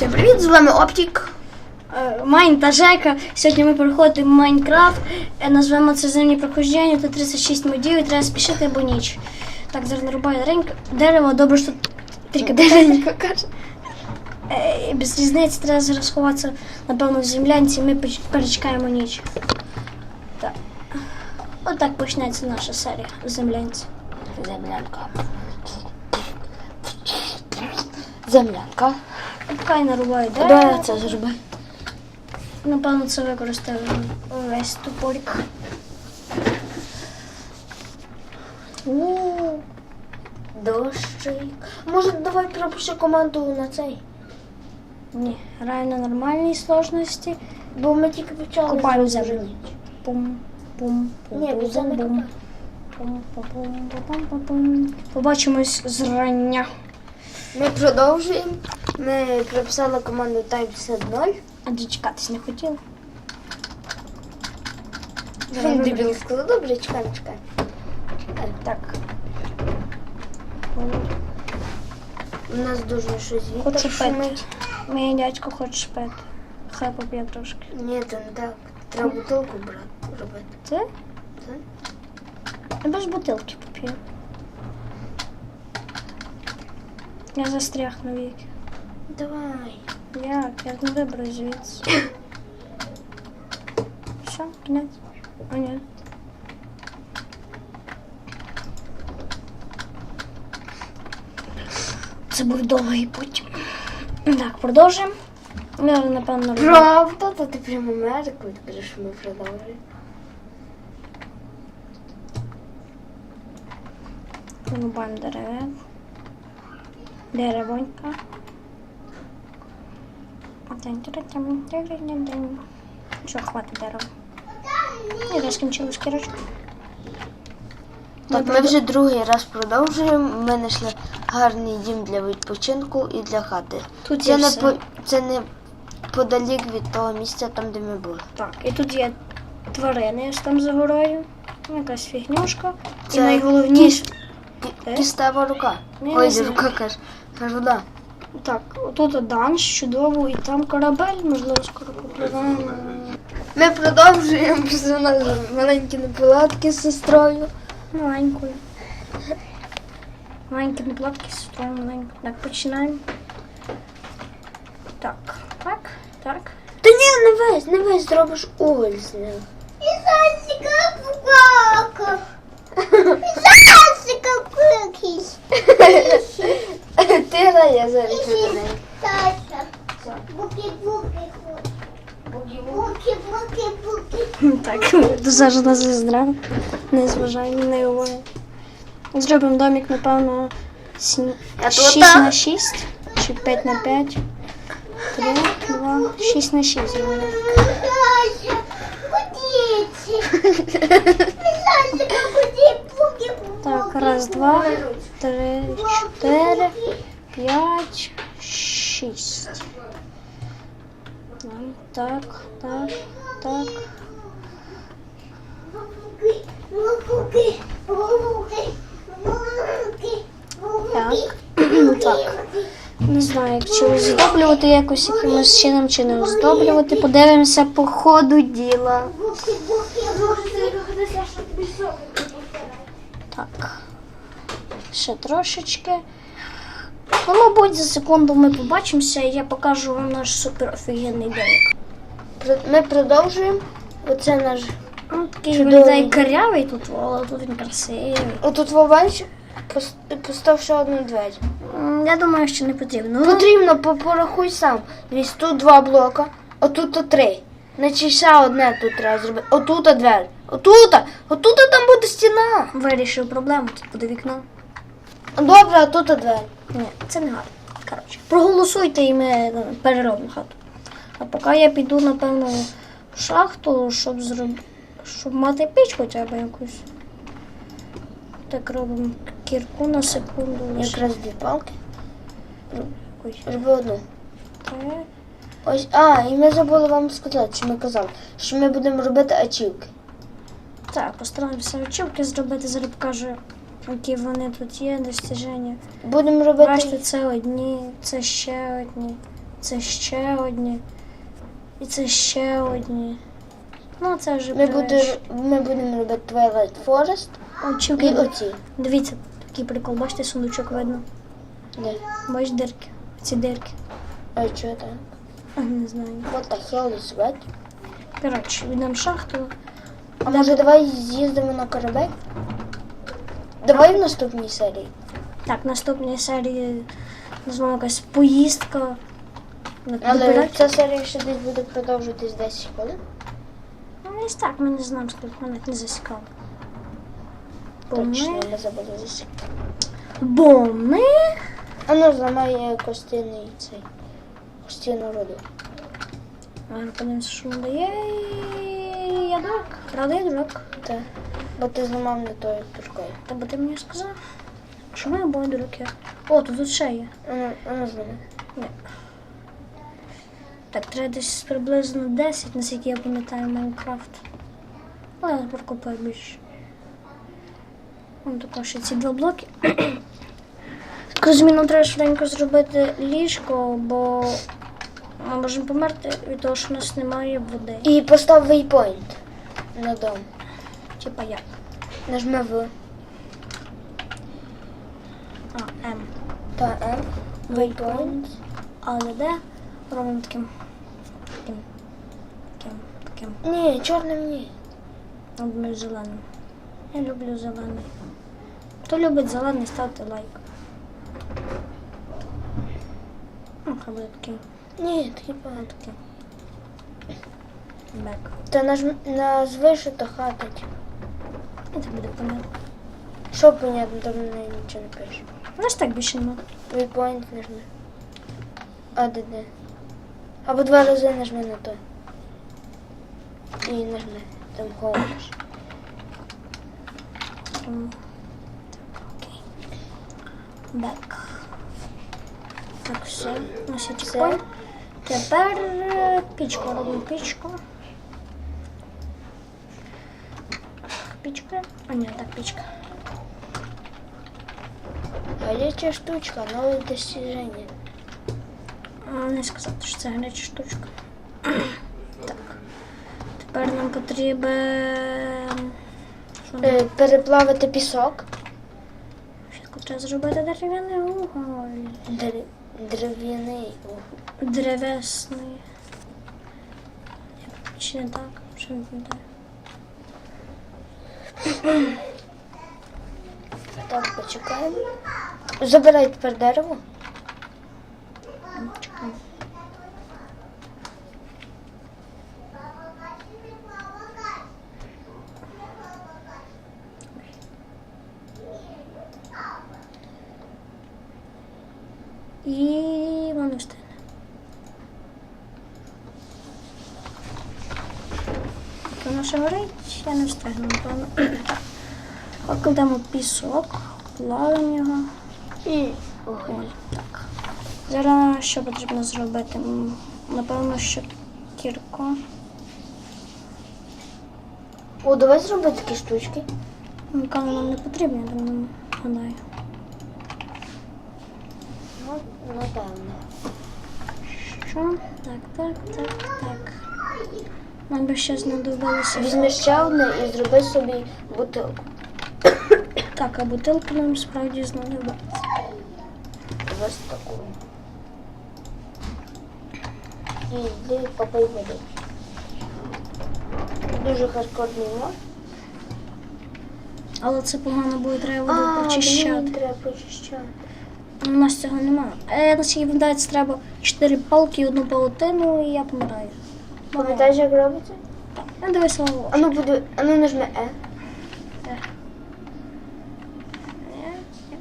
Всім привіт, з вами Оптік. Е, Майн та Жека. Сьогодні ми проходимо Майнкрафт. Е, Назвемо це земні проходження. Тут 36 модів і треба спішити, бо ніч. Так, зараз нарубаю дерево. Добре, що тільки дерево. каже. Е, Без різниці треба зараз сховатися, напевно, в землянці. Ми перечекаємо ніч. Так. Отак почнеться наша серія в землянці. Землянка. Землянка. Поки я нарубаю Давай дерево. це зроби. Напевно, це використаю весь топорик. Дощик. Може, давай пропиши команду на цей. Ні, граю на нормальній сложності. Бо ми тільки почали. Копаємо землю. Пум, пум, пум, Ні, пум, пум, пум, пум, пум, пум, пум. Побачимось зрання. Ми продовжуємо. Ми прописали команду Type 0. А дочекатись не хотіла. Дебіл сказав, добре, чекай, чекай. Так. У нас дуже щось Хочу вітер шумить. Мій дядько хоче спити. Хай поп'є трошки. Ні, то не так. Треба бутилку брати, робити. Це? Це? Я без бутилки поп'ю. Я застряг навіки. Давай. Як? Я не виберу звідси. Що? Кінець? О, ні. Це був довгий путь. Так, продовжуємо. Я, напевно. Правда? То ти прямо Америку відкриєш, що ми продовжуємо. Рубаємо дерев. Деревонька. Що, хватить дерева. Я вже скінчила шкірочку. Так, ми вже другий раз продовжуємо. Ми знайшли гарний дім для відпочинку і для хати. Тут Це є не, все. по, це не подалік від того місця, там, де ми були. Так, і тут є тварини ось там за горою. Якась фігнюшка. І Це найголовніше. Е? Кістева рука. Ні, Ой, не знаю. рука каже. Кажу, да. Так, тут данж чудово, і там корабель, можливо, скоро попливаємо. Ми продовжуємо. Просто у нас маленькі неполадки з сестрою. Маленькою. Маленькі неплатки, сестрою маленьку. Так, починаємо. Так, так, так. Та ні, не весь, не весь зробиш уголь з ним. Ти грає зараз до неї. Так, дуже нас заздрав. Не зважай ні на увагу. Зробимо домик, напевно, сім- 6 на 6 чи 5 на 5. 3, 2, 6 на 6 зробимо. Так, раз, два, три, чотири, п'ять, шість. Так, так, так. Так. так. Не знаю, чи оздоблювати якось якимось чином, чи не оздоблювати. Подивимося по ходу діла. Так. Ще трошечки. Ну, мабуть, за секунду ми побачимося і я покажу вам наш супер офігенний домик. Ми продовжуємо. Оце наш. Ну, такий Чудовий. виглядає карявий тут, але тут він красивий. Отут вовенч постав ще одну двері. Я думаю, що не потрібно. Ну, Потрібно, по- порахуй сам. Дивись, тут два блока, отут три. Значить, ще одне тут треба зробити. Отут двері. Отут, отут там буде стіна. Вирішив проблему, тут буде вікно. Добре, а тут двері. Ні, це не гарно. Коротше, проголосуйте і ми ну, переробимо хату. А поки я піду, напевно, в шахту, щоб зроб... щоб мати піч хоча б якусь. Так робимо кірку на секунду. Якраз дві палки. Роби одну. так. Ось, а, і ми забули вам сказати, що ми казали, що ми будемо робити ачівки. Так, постараємося очівки зробити, зараз покажу, які вони тут є, достіження. Будемо робити. Бачите, це одні, це ще одні. Це ще одні. І це ще одні. Ну, це вже Ми, перш. буде, ми будемо робити Twilight Forest і Очі. оці. Дивіться, такий прикол, бачите, сундучок видно. Де? Бачиш дирки. Ці дирки. А що там? Не знаю. What the hell is that? Коротше, йдемо в шахту. А може давай з'їздимо на корабель? Давай в наступній серії. Так, наступній серії назвемо якась поїздка. Але піратів. ця серія ще десь буде продовжуватись 10 хвилин. Ну, ось так, ми не знаємо, скільки мене не засікало. Бо Точно, ми... ми забули засікти. Бо ми... А ну зламай костяний цей. Костяну роду. Ладно, подивимося, що нам дає. Я дурак. Правда, я дурак. Так. Бо ти зламав не тою туркою. Та бо ти мені сказав. Що ми обоє дураки. О, тут, ще є. А ну, а ну зламай. Так, треба десь приблизно 10, наскільки я пам'ятаю Майнкрафт. Але я прокопаю більше. Вон також ще ці два блоки. Розумію, треба швиденько зробити ліжко, бо ми можемо померти від того, що у нас немає води. І постав waypoint на дом. Типа як? Нажми В А, М. та М. Waypoint. Але де? Робимо таким. Таким. Таким. Таким. Ні, чорним ні. Обмір зеленим. Я люблю зелений. Хто любить зелений, ставте лайк. Ну, хай буде такий. Ні, такий погано. такий. Бек. Та нажми назви, що то хата. типу. І це буде понятно. Що понятно, там не нічого не пише. У нас так більше нема. Waypoint нажми. А де де? Або два рази нажми на то. І нажми. Там. Так, окей. Бек. Так, все. Є чекпоінт. Тепер е, пічку робимо пічку. Пічка. А ні, так, пічка. Горячая штучка, новое достижение. А, Не сказати, що це гаряча штучка. так. Тепер нам потрібен. Е, переплавити пісок. Треба зробити дерев'яний уголь. Дер- Дерев'яний. О, Древесний. Чи не так? Що не пам'ятаю? Так, почекаємо. Забирай тепер дерево. І воно встане. Воно ще горить, я не встигну, напевно. Так. Пісок, плавимо його. І Ой, так. Зараз що потрібно зробити? Напевно, що кірку. О, давай зробимо такі штучки. Мікану нам не потрібно, я думаю, гадаю. Ну, напевно. Що? Так, так, так, так. Нам би ще знадобилося. Візьми ще одне і зроби собі бутилку. Так, а бутилки нам справді знадобиться. Ось таку. І йди попий води. Дуже мод. Але це погано буде, треба воду почищати. треба почищати. У нас цього немає. Е, наскільки пам'ятається, треба 4 палки і одну паутину, і я помираю. Пам'ятаєш, як робиться? Так, я дивися на А ну буде, а ну нажми Е.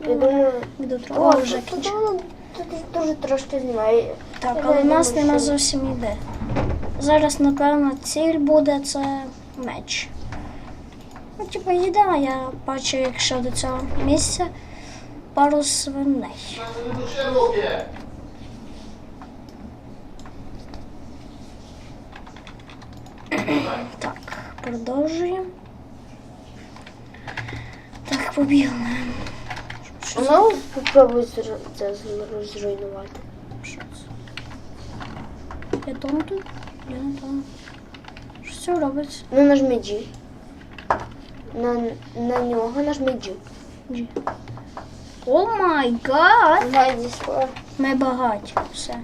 Я думаю, Буду о, вже тут тут дуже трошки знімає. Так, але в нас нема зовсім іде. Зараз, напевно, ціль буде це меч. Ну, типу, їда, я бачу, якщо до цього місця пару свиней. Так, продовжуємо. Так, побігли. Ну, попробуй це з- зруйнувати. Що це? Я тому тут? Я не тому. Що це робиться? Ну нажми G. На, на нього нажми G. Джі. О май гад! Гайді скоро. Ми багаті. Все.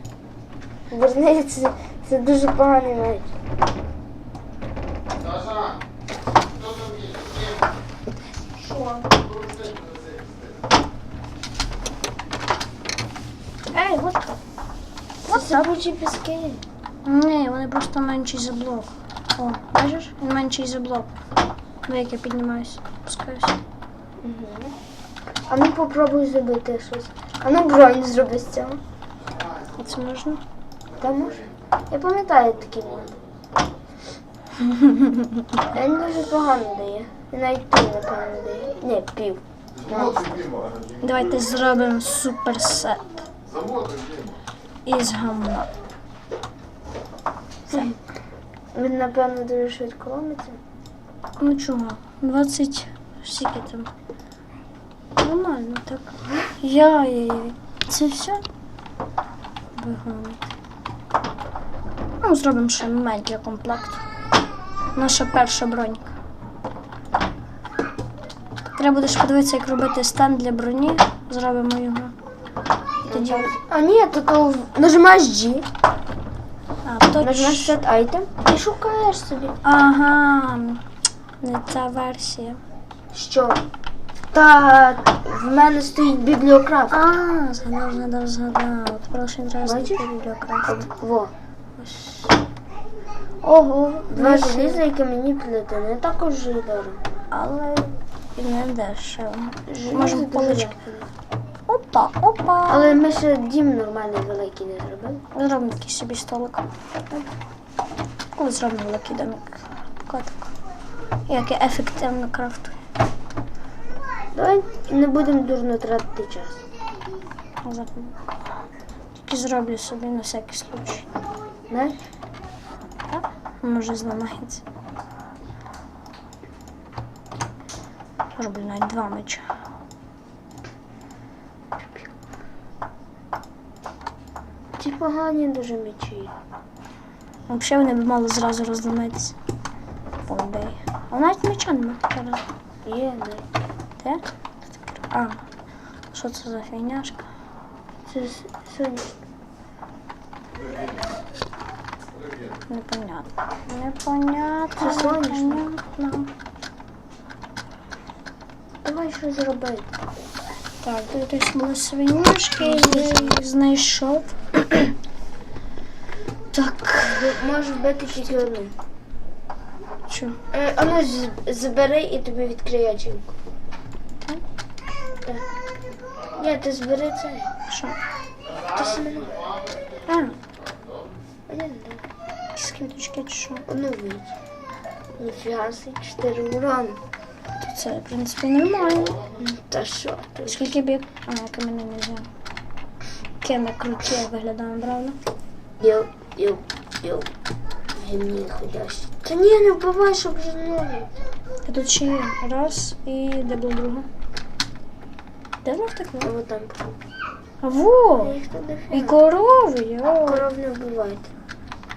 Верни, це, це дуже поганий меч. Ей, вот. Це піски. Ні, вони просто менші за блок. О, бачиш? Він менший за блок. Ну, як я піднімаюся, спускаюся. А ну попробуй зробити щось. А ну бронь зроби з цього. І це можна? Та може? Я пам'ятаю такі моди. Він дуже погано дає. Він навіть пів, напевно, дає. Ні, пів. Давайте зробимо суперсет із гамма. Він, напевно, дуже швидко ломиться. Ну чого? 20 скільки там? Нормально так. Яй, це все? Вигонить. Ну, зробимо ще медіа комплект. Наша перша бронька. Треба буде подивитися, як робити стенд для броні. Зробимо його. Тоді. А ні, то, то нажимаєш G, А, нажимаєш точно. set item і шукаєш собі. Ага. Не та версія. Що? Та в мене стоїть бібліокрафт. А, згадав, згадав, згадав. Прошу раз Бачиш? бібліокрафт. Во. Ого, Два ну, желіза і кам'яні плити. Не також же дорого. але і не дешево. Можемо дуже полички. Опа, опа. Але ми ще дім нормальний великий не зробили. Зробимо такий собі столик. Коли зробимо великий домик. Котик. Як я ефективно крафтую. Давай не будемо дурно тратити час. Тільки зроблю собі на всякий случай. Знаєш? Може зламається. Роблю навіть два меча. Ці погані дуже мечі. Взагалі вони б мали зразу розламатися. По ідеї. А навіть меча нема тепер. Є, не. Де? А, що це за фігняшка? Це с- сонячно. Непонятно. Непонятно. Це сонячно. непонятно. Давай щось зробити. Так, тут були свинюшки, я їх знайшов. так. Можеш вбити тільки одну. Що? Е, а ну забери і тобі відкриє очінку. Так? Так. Ні, ти збери це. Що? Ти саме. А, Один, да. якісь квіточки чи що? Одну вийдь. Ніфіга чотири урону. Це, в принципі, нормально. Та що? Скільки бік? А, яке мене не взяв. Яке ми круті виглядаємо, правда? Йоу, йоу, йоу. Гімні ходящі. Та ні, не вбивай, щоб вже нові. А тут ще є. Раз і де була друга? Де вона втекла? А от там. А во! І корови, йо. Коров не вбивайте.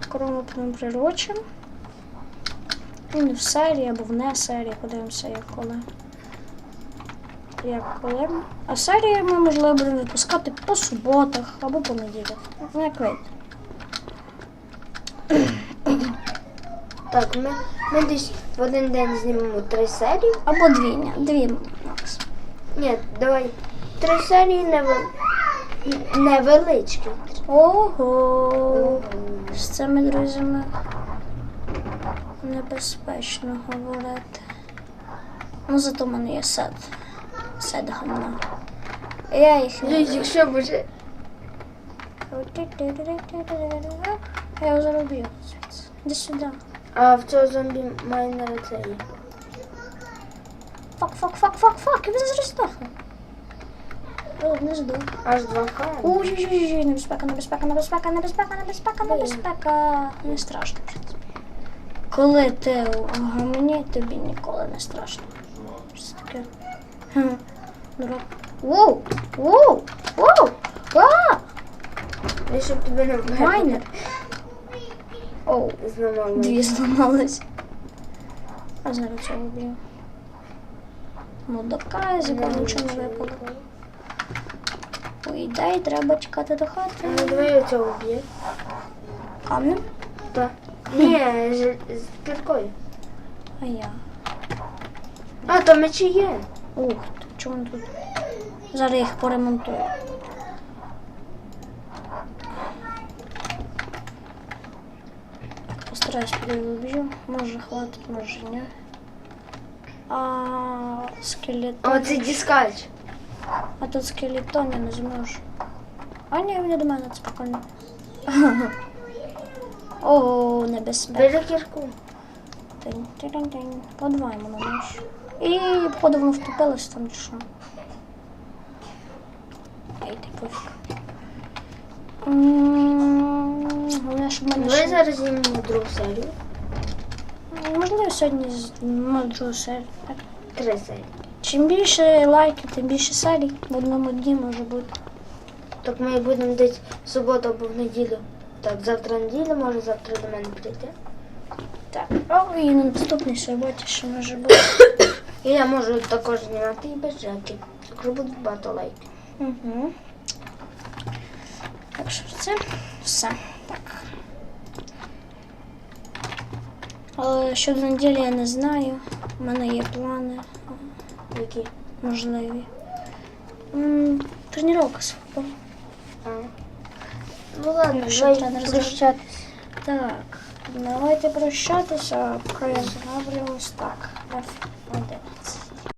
Корову потім приручимо. Не в серії або в не серії, подивимося, як коли. Як коли. А серії ми, можливо, будемо випускати по суботах або по неділях. Ну, як вийде. Так, ми, ми десь в один день знімемо три серії. Або дві, ні, дві макс. Ні, давай. Три серії невел... невеличкі. Ого! З цими друзями небезпечно говорити. Ну, зато в мене є сет. Сет гамна. Я їх не Дивись, якщо буде. Я його заробив звідси. Іди сюди. А в цього зомбі майнера це є. Фак, фак, фак, фак, фак. Він зараз здохне. О, не здох. Аж два ка. Ой-ой-ой, небезпека, небезпека, небезпека, небезпека, небезпека, небезпека. Не страшно. Коли ти у гамні, тобі ніколи не страшно. Що таке? Воу! Воу! Воу! А! І щоб тебе не. Майнер. Оу, Зламала. дві зламались. А зараз цього вб'ю. Ну, до казіка нічого не випало. Ідеї, треба чекати до хати. Ну, давай оцього вб'є. Камнем? Ні, з, з кіркою. А я. А, то мечі є. Ух, ти, чому тут? Зараз їх поремонтую. Постараюсь переб'ю. Може хватить, може ні. А скелетон. О, це діскач. А тут скелетон я не зможу. А ні, він до мене прикольно. О, небезпека. Бери кірку. Подваємо на ніж. І походу воно втопилось там чи що. Ей, ти пофіг. Головне, щоб мене Давай ще... зараз знімемо другу серію. Можливо, сьогодні знімемо другу серію. Так. Три серії. Чим більше лайків, тим більше серій. В одному дні може бути. Так ми будемо десь в суботу або в неділю. Так, завтра неділя, може завтра до мене прийти. Так. О, і на наступній суботі ще може бути. І я можу також знімати і без жаки. Якщо буде багато лайків. Угу. Так що це все. Так. Але щодо неділі я не знаю. У мене є плани Які? можливі. Тренування з футболу. А. Ну ладно, давай прощатися. Так, давайте прощатися, я зроблю ось так.